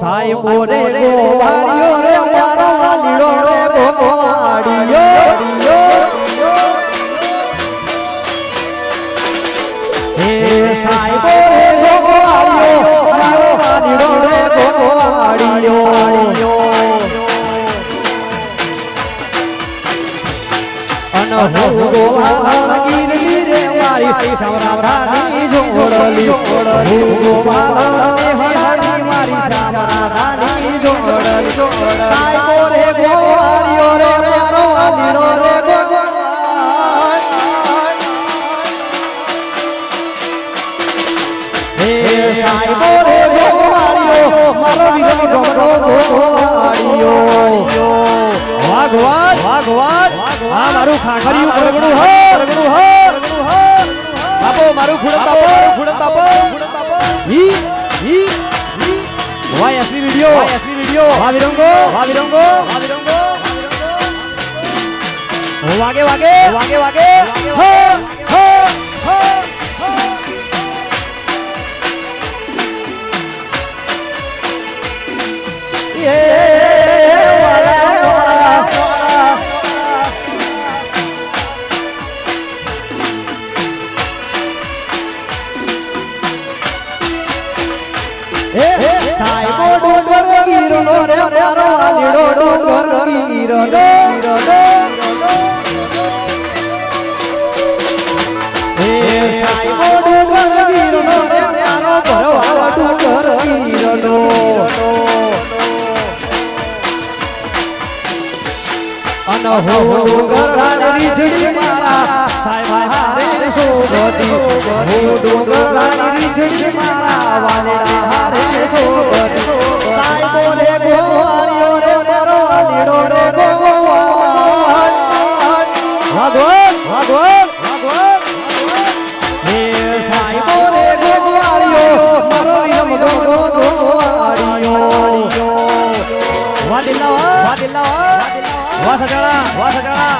સાહેબો રે ગોવાળિયો રે મારો વાલીડો રે ગોવાળિયો હે સાહેબો રે ગોવાળિયો મારો વાલીડો રે ગોવાળિયો અન હો ગોવાળ ગીરની રે મારી સાવરાવરાની જોડલી જોડલી. ગોવાળ મારી સાવરાવરાની જોડલી સાયકો રે ગોવાળિયો રે મારો વાલીડો રે હે મારો વિરમ ગમરો ગોવાળિયો વાઘવાડ વાઘવાડ આ મારું ખાંખરિયું રગડું હો રગડું હો બાપો મારું ખુડત બાપો ખુડત બાપો. વાવિરંગો વાવિરંગો વા વિરંગો વા વિરંગો. ઓ વાગે વાગે વાગે વાગે હો! હો ડોંગર સાહેબ વા દિલ્લા વા દિલ્લા વા સજાણા વા સજાણા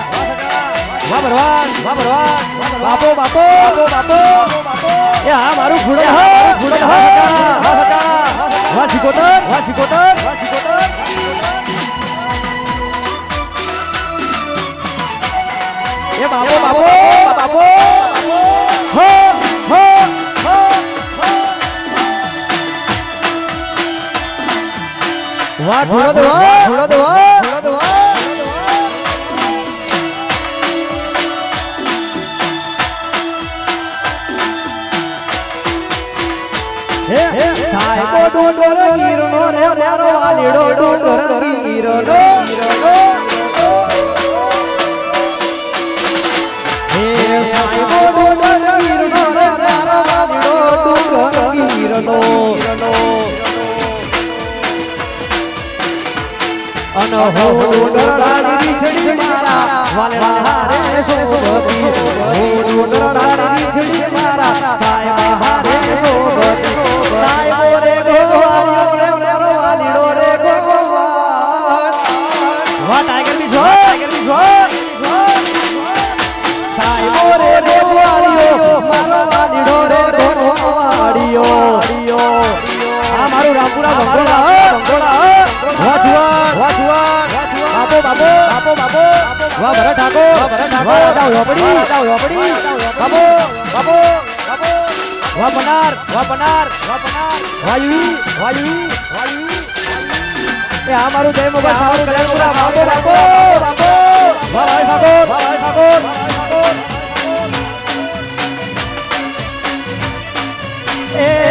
વા ભરવાન વા ભરવાન બાપો બાપો બાપો બાપો એ હા મારું ઘોડો હા ઘોડો હા વા સજાણા વા સિકોતર વા સિકોતર વા સિકોતર એ બાપો બાપો બાપો વાહ ઘોડો દો ઘોડો દો ઘોડો દો હે સાહેબો ડોડો ગીરનો રે મારો વાલીડો ડોડો ગીરનો હે અન હો છડી મારા. વાલે હારે સોબતી હો ડોંગરાની છડી મારા. સાહેબ હારે સોબતી સાહેબો રે ગોવાળિયો રે મારો વાલીડો રે ગોવાળ વાહ ટાઈગર બી છો ટાઈગર બી છો સાહેબો રે ગોવાળિયો મારો વાલીડો રે ગોવાળિયો આ મારું રામપુરા ભંગોળા વાહ ભરત ઠાકોર. વાહ ભરત ઠાકોર. દાવ યોપડી દાવ યોપડી બાબો બાબો બાબો વાહ પનાર. વાહ પનાર. વાહ પનાર. વાહ યુવી વાહ યુવી વાહ યુવી એ આ મારું જય મોગલ સાવર કલ્યાણપુરા બાપો બાપો. બાપો વાહ ભાઈ ઠાકોર. વાહ ભાઈ ઠાકોર. એ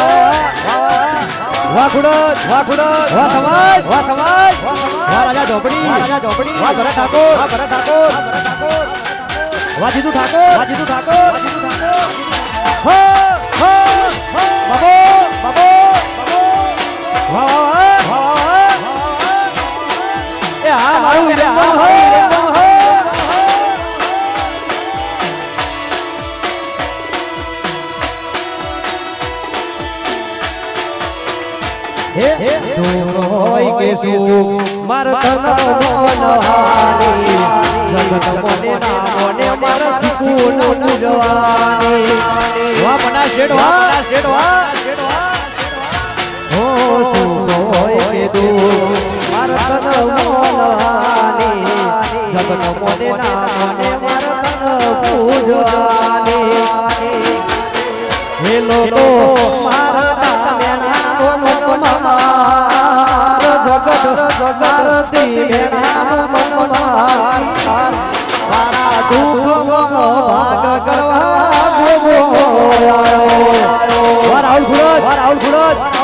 ઠાકોર વાહ ખુડત વાહ ખુડત વાહ સમાજ વાહ સમાજ તન મન હારી જગત મને નામોને માર સુકૂન પૂજવાની વાહ મના શેઠ વાહ મના શેઠ વાહ હો સુખ હોય કે દુઃખ માર તન મન હારી જગત મને નામોને માર તન પૂજવાની હે લોકો મારા મેણાનો મન માર જગત જગરતી મેણાનો મન માર મારા દુઃખ ભાગ કરવા ભોગો આયો રાહુલ વા રાહુલ ખુરદ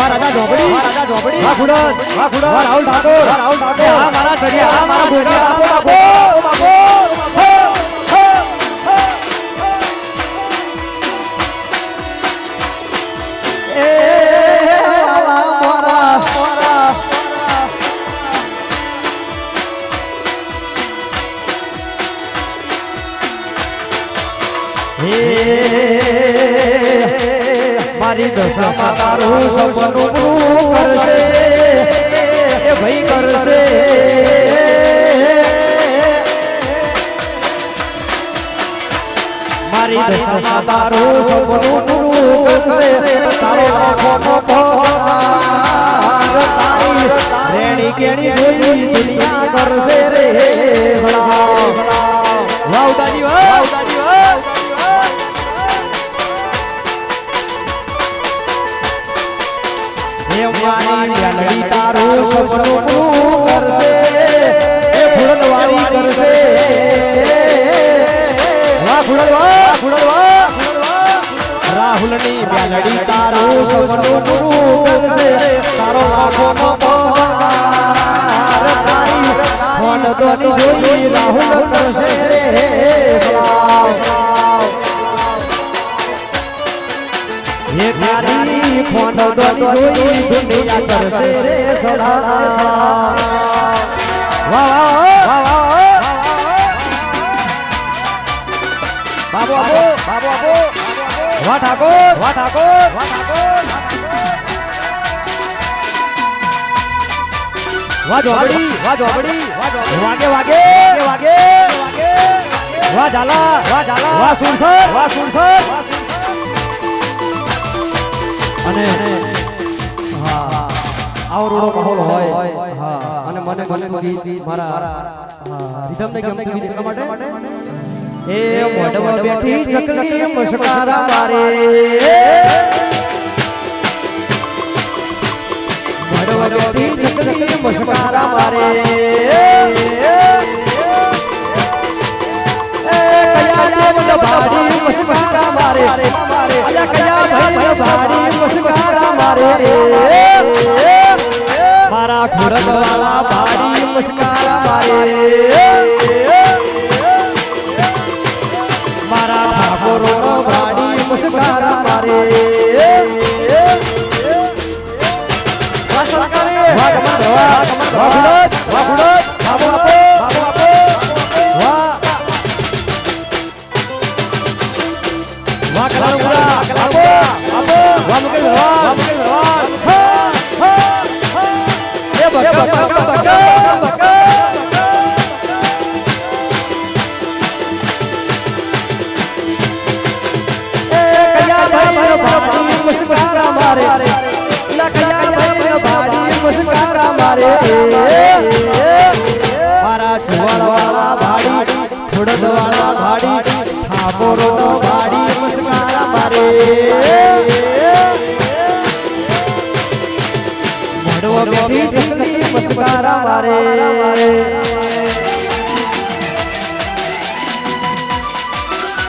નગર રાજા ઝોપડી હા રાજા ઝોપડી વાહ ખુડદ વાહ ખુડદ વાહ રાહુલ ઠાકોર. હા રાહુલ ઠાકોર. હા મારા ચડિયા હા મારા ભોગા બાપો બાપો બાપો Hey, hey, hey, આલા મોરા દશામાં તારું સપનું પૂરું કરશે. એ ભાઈ કરશે. મારી દશામાં તારું સપનું સપનું પૂરું કરશે એ ફૂલવાળી કરશે વાહ ફૂલવા ફૂલવા રાહુલની મેલડી તારું સપનું પૂરું કરશે તારો આંખોનો પહોંચાર તારી ફોન દોની જોઈ રાહુલ કરશે રે સલામ ફોન દોની જોઈ દુનિયા કરશે રે. બાબુ બાબુ બાબુ બાબુ વાહ ઠાકોર વાહ ઠાકોર વાહ ઠાકોર વાહ જોબડી વાહ જોબડી વાગે વાગે વાગે વાગે વાહ ઝાલા અને આવરોડો માહોલ હોય. હા. અને મને ગમતું ગીત મારા રીધમને ગમતું ગીત એટલા માટે? એ મોઢમાં બેઠી ચકલી મસ્કારા મારે. મોઢમાં બેઠી ચકલી મસ્કારા મારે. ઠાકોરો નો ભાડી મસ્કારા મારે મસ્કારા મારે